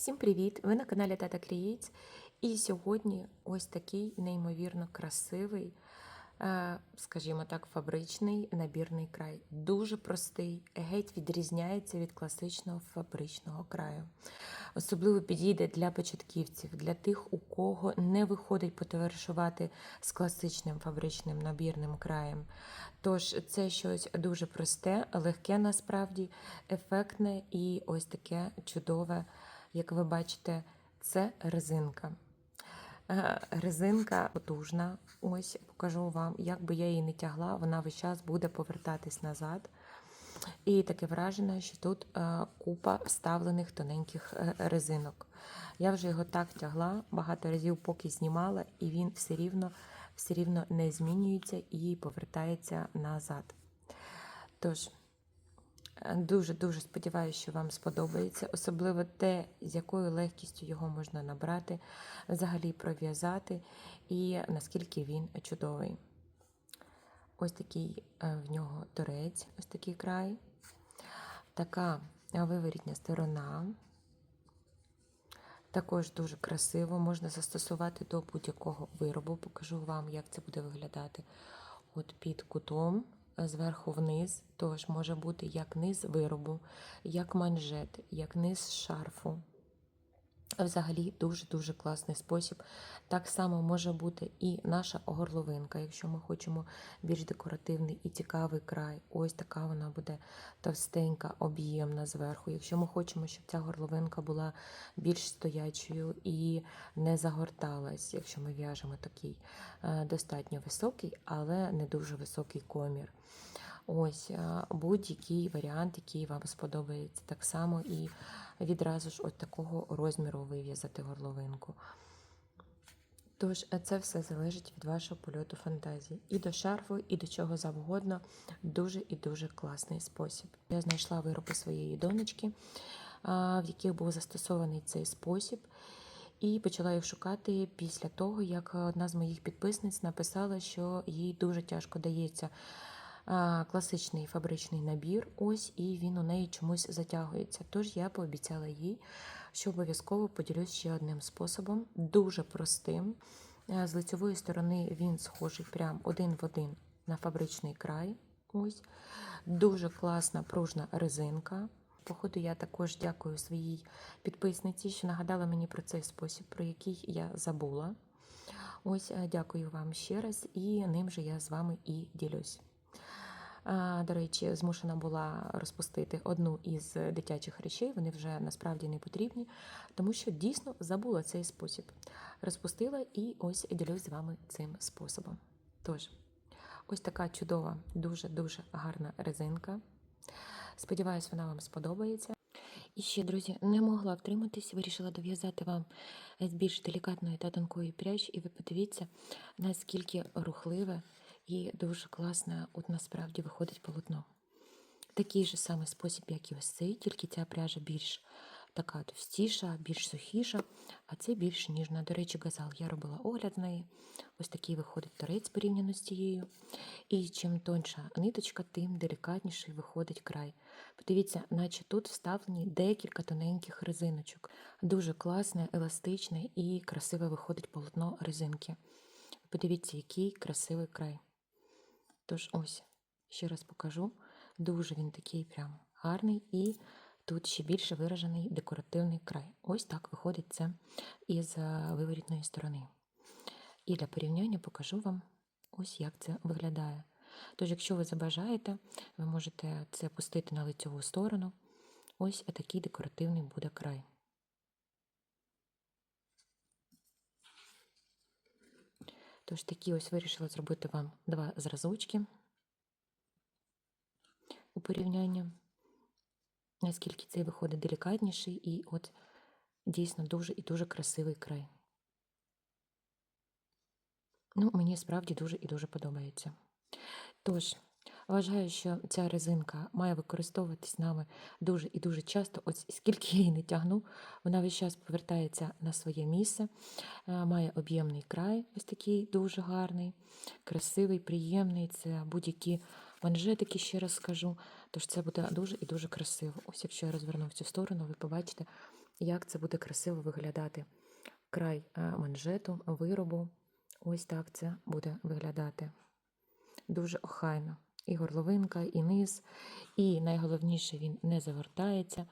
Всім привіт! Ви на каналі Тата Creates. І сьогодні ось такий неймовірно красивий, е, скажімо так, фабричний набірний край. Дуже простий, геть відрізняється від класичного фабричного краю. Особливо підійде для початківців, для тих, у кого не виходить потоваришувати з класичним фабричним набірним краєм. Тож це щось дуже просте, легке насправді, ефектне і ось таке чудове. Як ви бачите, це резинка. Е, Резинка потужна. Ось покажу вам, як би я її не тягла, вона весь час буде повертатись назад. І таке враження, що тут е, купа вставлених тоненьких е, резинок. Я вже його так тягла багато разів, поки знімала, і він все рівно, все рівно не змінюється і повертається назад. Тож, Дуже-дуже сподіваюся, що вам сподобається, особливо те, з якою легкістю його можна набрати, взагалі пров'язати, і наскільки він чудовий. Ось такий е, в нього торець, ось такий край, така виворітня сторона. Також дуже красиво, можна застосувати до будь-якого виробу. Покажу вам, як це буде виглядати от під кутом зверху вниз, тож може бути як низ виробу, як манжет, як низ шарфу. Взагалі дуже-дуже класний спосіб. Так само може бути і наша горловинка, якщо ми хочемо більш декоративний і цікавий край. Ось така вона буде товстенька, об'ємна зверху. Якщо ми хочемо, щоб ця горловинка була більш стоячою і не загорталась, якщо ми в'яжемо такий е, достатньо високий, але не дуже високий комір. Ось будь-який варіант, який вам сподобається. Так само і відразу ж от такого розміру вив'язати горловинку. Тож, це все залежить від вашого польоту фантазії. І до шарфу, і до чого завгодно. Дуже і дуже класний спосіб. Я знайшла вироби своєї донечки, в яких був застосований цей спосіб. І почала їх шукати після того, як одна з моїх підписниць написала, що їй дуже тяжко дається класичний фабричний набір, ось і він у неї чомусь затягується. Тож я пообіцяла їй, що обов'язково поділюсь ще одним способом, дуже простим. З лицевої сторони він схожий прям один в один на фабричний край. Ось. Дуже класна пружна резинка. Походу, я також дякую своїй підписниці, що нагадала мені про цей спосіб, про який я забула. Ось, дякую вам ще раз, і ним же я з вами і ділюсь. До речі, змушена була розпустити одну із дитячих речей, вони вже насправді не потрібні, тому що дійсно забула цей спосіб. Розпустила і ось ділюсь з вами цим способом. Тож, ось така чудова, дуже-дуже гарна резинка. Сподіваюсь, вона вам сподобається. І ще, друзі, не могла втриматись, вирішила дов'язати вам з більш делікатної та тонкої пряжі, і ви подивіться, наскільки рухливе і дуже класно от насправді виходить полотно. Такий же самий спосіб, як і ось цей, тільки ця пряжа більш така товстіша, більш сухіша, а це більш ніжна. До речі, газал я робила огляд на неї. Ось такий виходить торець порівняно з цією. І чим тонша ниточка, тим делікатніший виходить край. Подивіться, наче тут вставлені декілька тоненьких резиночок. Дуже класне, еластичне і красиве виходить полотно резинки. Подивіться, який красивий край. Тож ось, ще раз покажу. Дуже він такий прям гарний, і тут ще більше виражений декоративний край. Ось так виходить це із виворітної сторони. І для порівняння покажу вам ось як це виглядає. Тож, якщо ви забажаєте, ви можете це пустити на лицьову сторону. Ось такий декоративний буде край. Тож такі ось вирішила зробити вам два зразочки у порівнянні, наскільки цей виходить делікатніший і от дійсно дуже і дуже красивий край. Ну, мені справді дуже і дуже подобається. Тож, вважаю, що ця резинка має використовуватись нами дуже і дуже часто. Ось скільки її не тягну, вона весь час повертається на своє місце, е, має об'ємний край, ось такий дуже гарний, красивий, приємний. Це будь-які манжетики, ще раз скажу. Тож це буде дуже і дуже красиво. Ось якщо я розверну в цю сторону, ви побачите, як це буде красиво виглядати. Край е, манжету, виробу. Ось так це буде виглядати. Дуже охайно. І горловинка, і низ. І найголовніше, він не завертається.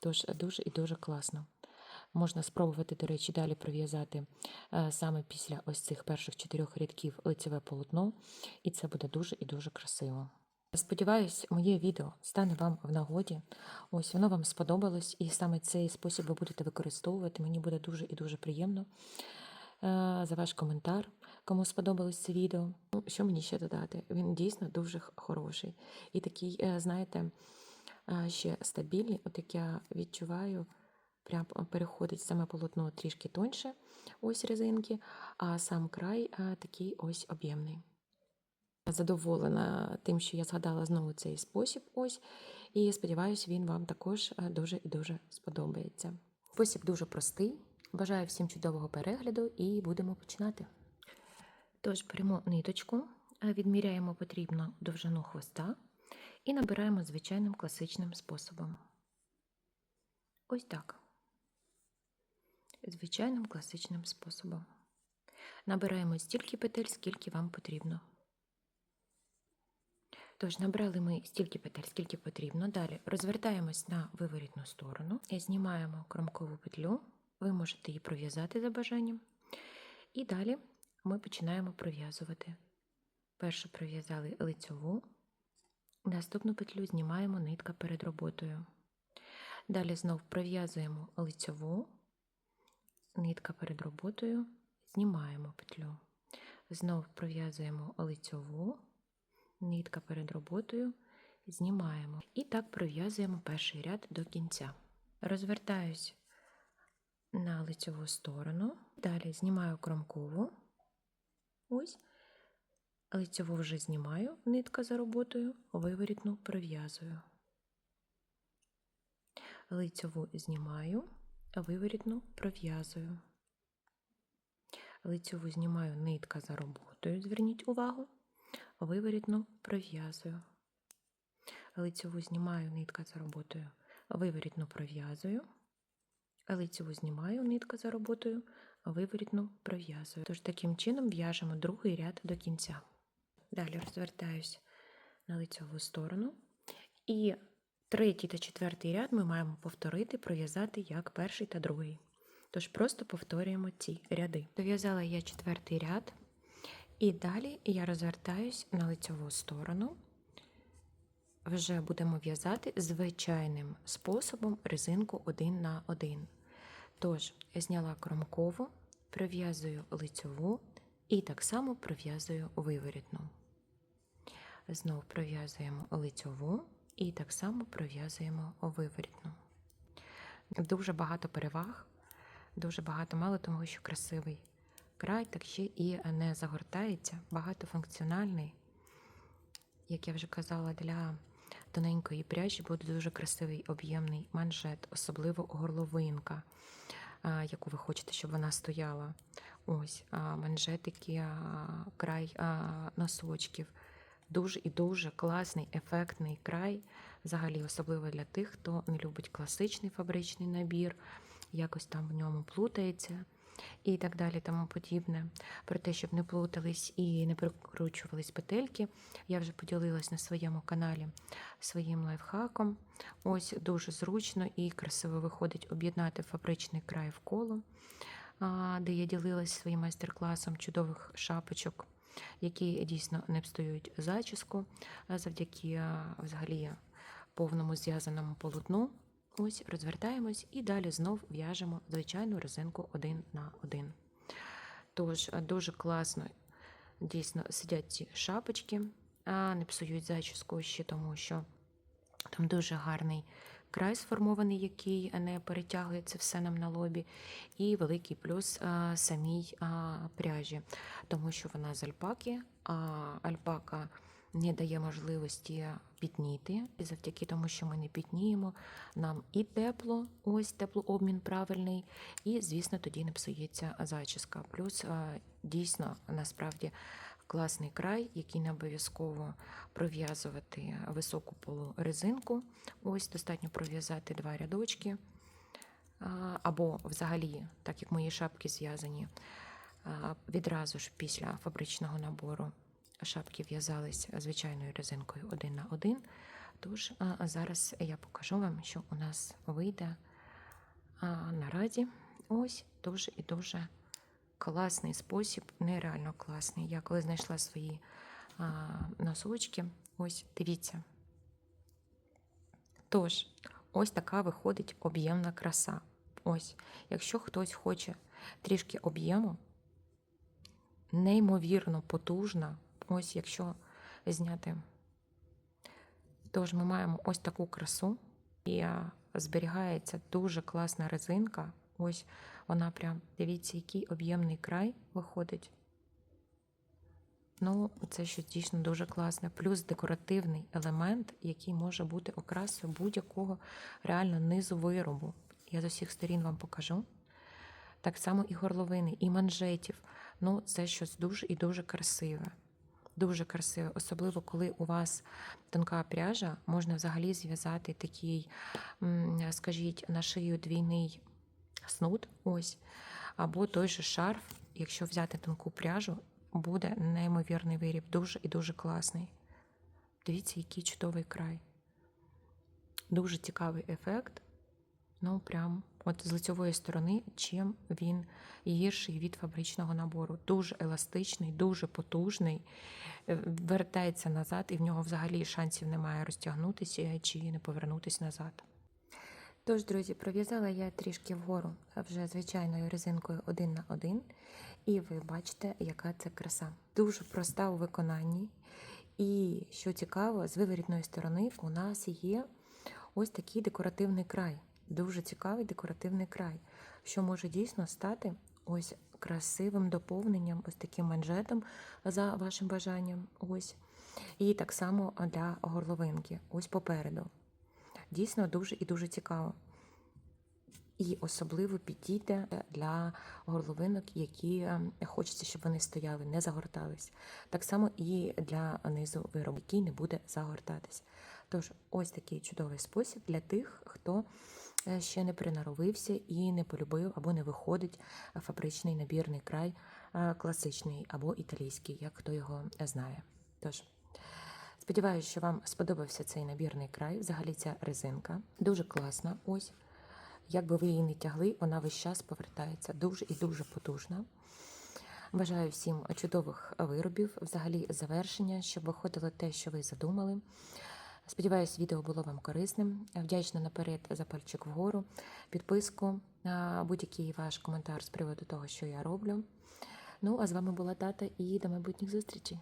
Тож дуже і дуже класно. Можна спробувати, до речі, далі пров'язати е, саме після ось цих перших чотирьох рядків лицеве полотно, і це буде дуже і дуже красиво. Сподіваюсь, моє відео стане вам в нагоді. Ось воно вам сподобалось, і саме цей спосіб ви будете використовувати. Мені буде дуже і дуже приємно е, за ваш коментар, кому сподобалось це відео. Ну, Що мені ще додати? Він дійсно дуже хороший. І такий, е, знаєте, е, ще стабільний. От як я відчуваю, прям переходить саме полотно трішки тоньше, ось резинки, а сам край е, такий ось об'ємний. Задоволена тим, що я згадала знову цей спосіб. Ось, і сподіваюся, він вам також е, дуже і дуже сподобається. Спосіб дуже простий. Бажаю всім чудового перегляду і будемо починати. Тож беремо ниточку, е, відміряємо потрібну довжину хвоста і набираємо звичайним класичним способом. Ось так. Звичайним класичним способом. Набираємо стільки петель, скільки вам потрібно. Тож, набрали ми стільки петель, скільки потрібно. Далі розвертаємось на виворітну сторону і знімаємо кромкову петлю. Ви можете її пров'язати за бажанням. І далі ми починаємо пров'язувати. Першу пров'язали лицьову, наступну петлю знімаємо нитка перед роботою. Далі знов пров'язуємо лицьову, нитка перед роботою, знімаємо петлю. Знов пров'язуємо лицьову, нитка перед роботою, знімаємо. І так пров'язуємо перший ряд до кінця. Розвертаюсь на лицьову сторону, далі знімаю кромкову. Ось, лицьову вже знімаю, нитка за роботою, виворітну пров'язую. Лицьову знімаю, виворітну пров'язую. Лицьову знімаю нитка за роботою, зверніть увагу, виворітну пров'язую. Лицьову знімаю нитка за роботою, виворітну пров'язую. Лицьову знімаю нитка за роботою, виворітну пров'язую. Тож таким чином в'яжемо другий ряд до кінця. Далі розвертаюсь на лицьову сторону. І третій та четвертий ряд ми маємо повторити, пров'язати як перший та другий. Тож просто повторюємо ці ряди. Дов'язала я четвертий ряд, і далі я розвертаюсь на лицьову сторону. Вже будемо в'язати звичайним способом резинку один на один. Тож, я зняла кромкову, пров'язую лицьову і так само пров'язую виворітну. Знов пров'язуємо лицьову і так само пров'язуємо виворітну. Дуже багато переваг, дуже багато, мало того, що красивий край, так ще і не загортається, багатофункціональний. Як я вже казала, для тоненької пряжі буде дуже красивий об'ємний манжет, особливо горловинка, яку ви хочете, щоб вона стояла. Ось манжетики, край носочків. Дуже і дуже класний, ефектний край, взагалі, особливо для тих, хто не любить класичний фабричний набір, якось там в ньому плутається і так далі, тому подібне. Про те, щоб не плутались і не прикручувались петельки, я вже поділилась на своєму каналі своїм лайфхаком. Ось дуже зручно і красиво виходить об'єднати фабричний край в коло, де я ділилась своїм майстер-класом чудових шапочок, які дійсно не встають зачіску завдяки взагалі повному зв'язаному полотну. Ось розвертаємось і далі знов в'яжемо звичайну резинку один на один. Тож дуже класно дійсно сидять ці шапочки, а не псують зачіску ще тому, що там дуже гарний край сформований, який не перетягує це все нам на лобі, і великий плюс а, самій а, пряжі, тому що вона з альпаки, а альпака не дає можливості пітніти. І завдяки тому, що ми не пітніємо, нам і тепло, ось теплообмін правильний, і, звісно, тоді не псується зачіска. Плюс дійсно насправді класний край, який не обов'язково пров'язувати високу полурезинку. Ось достатньо пров'язати два рядочки або взагалі, так як мої шапки зв'язані, відразу ж після фабричного набору шапки в'язались звичайною резинкою один на один. Тож зараз я покажу вам, що у нас вийде а, наразі. Ось дуже і дуже класний спосіб, нереально класний. Я коли знайшла свої носочки, ось дивіться. Тож, ось така виходить об'ємна краса. Ось, якщо хтось хоче трішки об'єму, неймовірно потужна, ось якщо зняти. Тож ми маємо ось таку красу, і зберігається дуже класна резинка. Ось вона прям, дивіться, який об'ємний край виходить. Ну, це щось дійсно дуже класне. Плюс декоративний елемент, який може бути окрасою будь-якого реально низу виробу. Я з усіх сторін вам покажу. Так само і горловини, і манжетів. Ну, це щось дуже і дуже красиве. Дуже красиве, особливо коли у вас тонка пряжа, можна взагалі зв'язати такий, скажіть, на шию двійний снуд, ось, або той же шарф, якщо взяти тонку пряжу, буде неймовірний виріб, дуже і дуже класний. Дивіться, який чудовий край. Дуже цікавий ефект. Ну, прям от з лицьової сторони, чим він гірший від фабричного набору. Дуже еластичний, дуже потужний, е, вертається назад, і в нього взагалі шансів немає розтягнутися чи не повернутися назад. Тож, друзі, пров'язала я трішки вгору вже звичайною резинкою один на один, і ви бачите, яка це краса. Дуже проста у виконанні. І що цікаво, з виворітної сторони у нас є ось такий декоративний край. Дуже цікавий декоративний край, що може дійсно стати ось красивим доповненням, ось таким манжетом за вашим бажанням. Ось. І так само для горловинки, ось попереду. Дійсно дуже і дуже цікаво. І особливо підійде для горловинок, які е, хочеться, щоб вони стояли, не загортались. Так само і для низу виробу, який не буде загортатись. Тож, ось такий чудовий спосіб для тих, хто е, ще не принаровився і не полюбив або не виходить фабричний набірний край е, класичний або італійський, як хто його знає. Тож, сподіваюся, що вам сподобався цей набірний край. Взагалі ця резинка дуже класна. Ось. Як би ви її не тягли, вона весь час повертається дуже і дуже потужна. Бажаю всім чудових виробів, взагалі завершення, щоб виходило те, що ви задумали. Сподіваюсь, відео було вам корисним. Вдячна наперед за пальчик вгору, підписку на будь-який ваш коментар з приводу того, що я роблю. Ну, а з вами була тата і до майбутніх зустрічей.